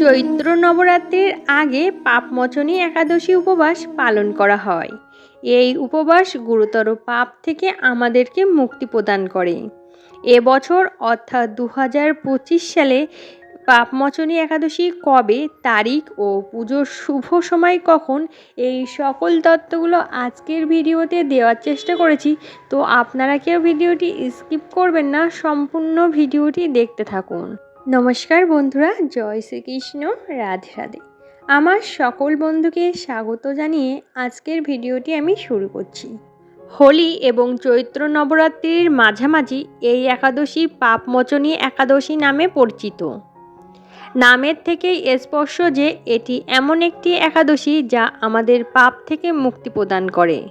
চৈত্র নবরাত্রির আগে পাপমোচনী একাদশী উপবাস পালন করা হয়। এই উপবাস গুরুতর পাপ থেকে আমাদেরকে মুক্তি প্রদান করে। এবছর অর্থাৎ দু হাজার পঁচিশ সালে পাপমোচনী একাদশী কবে, তারিখ ও পুজোর শুভ সময় কখন, এই সকল তত্ত্বগুলো আজকের ভিডিওতে দেওয়ার চেষ্টা করেছি। তো আপনারা কেউ ভিডিওটি স্কিপ করবেন না, সম্পূর্ণ ভিডিওটি দেখতে থাকুন। নমস্কার বন্ধুরা, জয় শ্রীকৃষ্ণ, রাধে রাধে। আমার সকল বন্ধুকে স্বাগত জানিয়ে আজকের ভিডিওটি আমি শুরু করছি। হোলি এবং চৈত্র নবরাত্রির মাঝামাঝি এই একাদশী পাপমোচনী একাদশী নামে পরিচিত। নামের থেকেই স্পর্শ যে এটি এমন একটি একাদশী যা আমাদের পাপ থেকে মুক্তি প্রদান করে।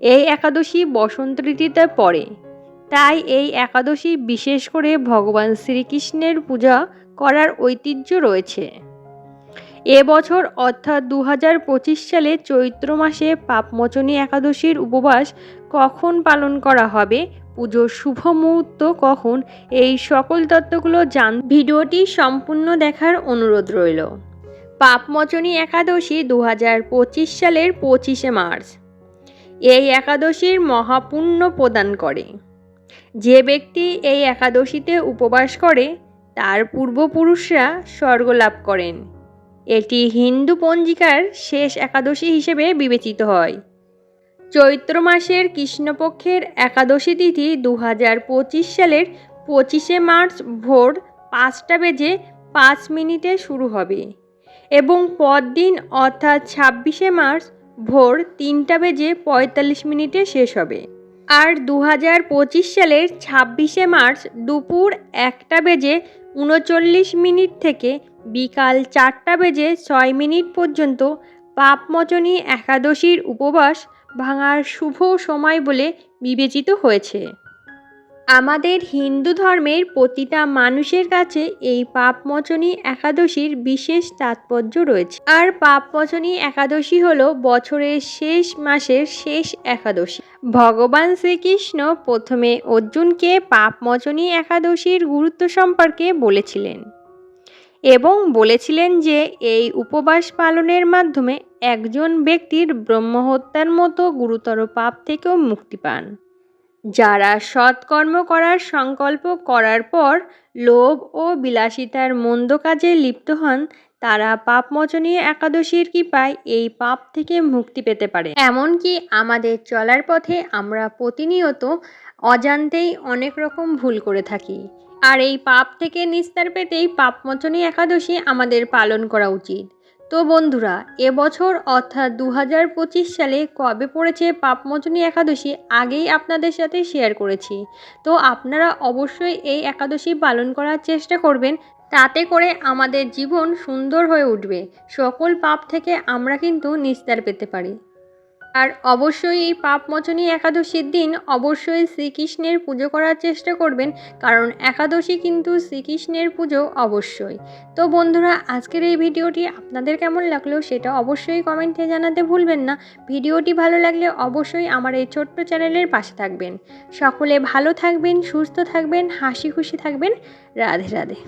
এই একাদশী বসন্ত ঋতুতে পড়ে। তাই এই একাদশী বিশেষ করে ভগবান শ্রীকৃষ্ণের পূজা করার ঐতিহ্য রয়েছে। এবছর অর্থাৎ দু হাজার পঁচিশ সালে চৈত্র মাসে পাপমোচনী একাদশীর উপবাস কখন পালন করা হবে, পুজোর শুভ মুহূর্ত কখন, এই সকল তত্ত্বগুলো জান ভিডিওটি সম্পূর্ণ দেখার অনুরোধ রইল। পাপমোচনী একাদশী দু হাজার পঁচিশ সালের পঁচিশে মার্চ। এই একাদশীর মহাপুণ্য প্রদান করে। যে ব্যক্তি এই একাদশীতে উপবাস করে, তার পূর্বপুরুষরা স্বর্গ লাভ করেন। এটি হিন্দু পঞ্জিকার শেষ একাদশী হিসেবে বিবেচিত হয়। চৈত্র মাসের কৃষ্ণপক্ষের একাদশী তিথি দু পঁচিশ সালের পঁচিশে মার্চ ভোর পাঁচটা বেজে পাঁচ মিনিটে শুরু হবে এবং পরদিন অর্থাৎ ছাব্বিশে মার্চ ভোর তিনটা বেজে পঁয়তাল্লিশ মিনিটে শেষ হবে। আর দু হাজার পঁচিশ সালের ছাব্বিশে মার্চ দুপুর একটা বেজে উনচল্লিশ মিনিট থেকে বিকাল চারটা বেজে ছয় মিনিট পর্যন্ত পাপমোচনী একাদশীর উপবাস ভাঙার শুভ সময় বলে বিবেচিত হয়েছে। আমাদের হিন্দু ধর্মের প্রতিটা মানুষের কাছে এই পাপমোচনী একাদশীর বিশেষ তাৎপর্য রয়েছে। আর পাপমোচনী একাদশী হলো বছরের শেষ মাসের শেষ একাদশী। ভগবান শ্রীকৃষ্ণ প্রথমে অর্জুনকে পাপমোচনী একাদশীর গুরুত্ব সম্পর্কে বলেছিলেন এবং বলেছিলেন যে এই উপবাস পালনের মাধ্যমে একজন ব্যক্তির ব্রহ্মহত্যার মতো গুরুতর পাপ থেকেও মুক্তি পান। যারা সৎকর্ম করার সংকল্প করার পর লোভ ও বিলাসিতার মন্দ কাজে লিপ্ত হন, তারা পাপমোচনী একাদশীর কৃপায় এই পাপ থেকে মুক্তি পেতে পারে। এমনকি আমাদের চলার পথে আমরা প্রতিনিয়ত অজান্তেই অনেক রকম ভুল করে থাকি। আর এই পাপ থেকে নিস্তার পেতেই পাপমোচনী একাদশী আমাদের পালন করা উচিত। তো বন্ধুরা, এবছর অর্থাৎ দু হাজার পঁচিশ সালে কবে পড়েছে পাপমোচনী একাদশী আগেই আপনাদের সাথে শেয়ার করেছি। তো আপনারা অবশ্যই এই একাদশী পালন করার চেষ্টা করবেন, তাতে করে আমাদের জীবন সুন্দর হয়ে উঠবে। সকল পাপ থেকে আমরা কিন্তু নিস্তার পেতে পারি। আর অবশ্যই এই পাপমোচনী একাদশীর দিন অবশ্যই শ্রীকৃষ্ণের পুজো করার চেষ্টা করবেন, কারণ একাদশী কিন্তু শ্রীকৃষ্ণের পুজো অবশ্যই। তো বন্ধুরা, আজকের এই ভিডিওটি আপনাদের কেমন লাগল সেটা অবশ্যই কমেন্টে জানাতে ভুলবেন না। ভিডিওটি ভালো লাগলে অবশ্যই আমার এই ছোট্ট চ্যানেলের পাশে থাকবেন। সকলে ভালো থাকবেন, সুস্থ থাকবেন, হাসি খুশি থাকবেন। রাধে রাধে।